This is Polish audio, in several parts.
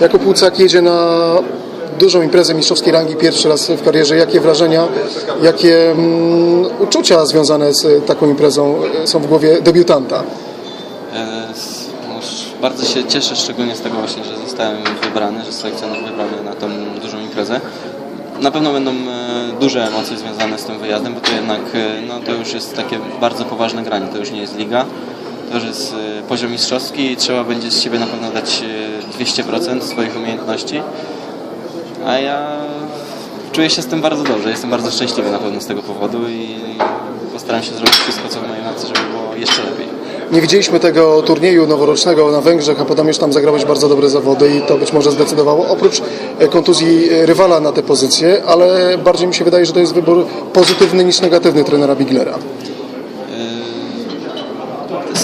Jako Płucak jedzie na dużą imprezę mistrzowskiej rangi pierwszy raz w karierze. Jakie wrażenia, jakie mm, uczucia związane z taką imprezą e, są w głowie debiutanta? E, Bardzo się cieszę, szczególnie z tego właśnie, że zostałem wybrany, że selekcjoner wybrany na tą dużą imprezę. Na pewno będą e, duże emocje związane z tym wyjazdem, bo to jednak e, no, to już jest takie bardzo poważne granie, to już nie jest liga, jest e, poziom mistrzowski i trzeba będzie z siebie na pewno dać e, 200% swoich umiejętności. A ja czuję się z tym bardzo dobrze, jestem bardzo szczęśliwy na pewno z tego powodu i postaram się zrobić wszystko, co w mojej mocy, żeby było jeszcze lepiej. Nie widzieliśmy tego turnieju noworocznego na Węgrzech, a potem już tam zagrałeś bardzo dobre zawody i to być może zdecydowało, oprócz e, kontuzji e, rywala na tę pozycję, ale bardziej mi się wydaje, że to jest wybór pozytywny niż negatywny trenera Biglera.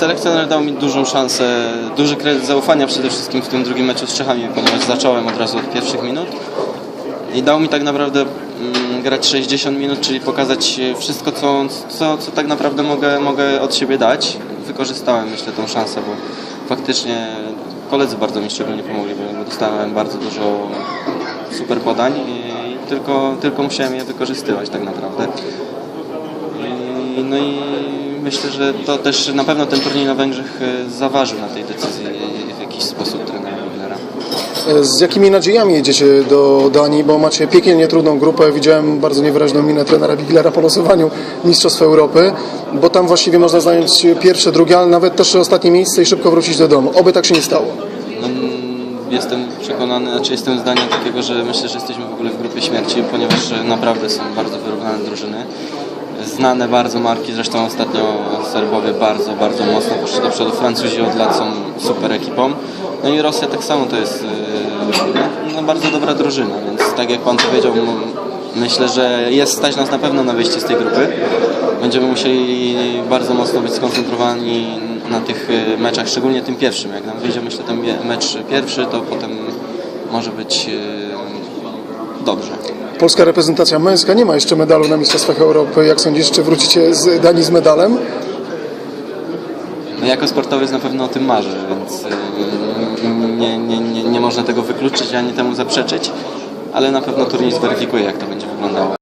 Selekcjoner dał mi dużą szansę, duży kredyt zaufania przede wszystkim w tym drugim meczu z Czechami, ponieważ zacząłem od razu od pierwszych minut i dał mi tak naprawdę mm, grać 60 minut, czyli pokazać wszystko, co, co, co tak naprawdę mogę, mogę od siebie dać. Wykorzystałem myślę tą szansę, bo faktycznie koledzy bardzo mi szczególnie pomogli, bo dostałem bardzo dużo super podań i tylko, tylko musiałem je wykorzystywać tak naprawdę. I, no i myślę, że to też na pewno ten turniej na Węgrzech e, zaważył na tej decyzji w jakiś sposób trenera Wiglera. E, Z jakimi nadziejami jedziecie do Danii, bo macie piekielnie trudną grupę. Widziałem bardzo niewyraźną minę trenera Biglera po losowaniu Mistrzostw Europy, bo tam właściwie można zająć pierwsze, drugie, ale nawet też ostatnie miejsce i szybko wrócić do domu. Oby tak się nie stało. No, mm, jestem przekonany, znaczy jestem zdania takiego, że myślę, że jesteśmy w ogóle w grupie śmierci, ponieważ e, naprawdę są bardzo wyrównane drużyny. Znane bardzo marki, zresztą ostatnio Serbowie bardzo, bardzo mocno poszli do przodu. Francuzi od lat są super ekipą. No i Rosja tak samo to jest e, no, bardzo dobra drużyna, więc tak jak Pan powiedział, myślę, że jest stać nas na pewno na wyjście z tej grupy. Będziemy musieli bardzo mocno być skoncentrowani na tych e, meczach, szczególnie tym pierwszym. Jak nam wyjdzie, myślę, ten mecz pierwszy, to potem może być e, dobrze. Polska reprezentacja męska nie ma jeszcze medalu na Mistrzostwach Europy. Jak sądzisz, czy wrócicie z Danii z medalem? No jako sportowiec na pewno o tym marzę, więc e, nie, nie, nie, nie można tego wykluczyć ani temu zaprzeczyć, ale na pewno turniej zweryfikuje, jak to będzie wyglądało.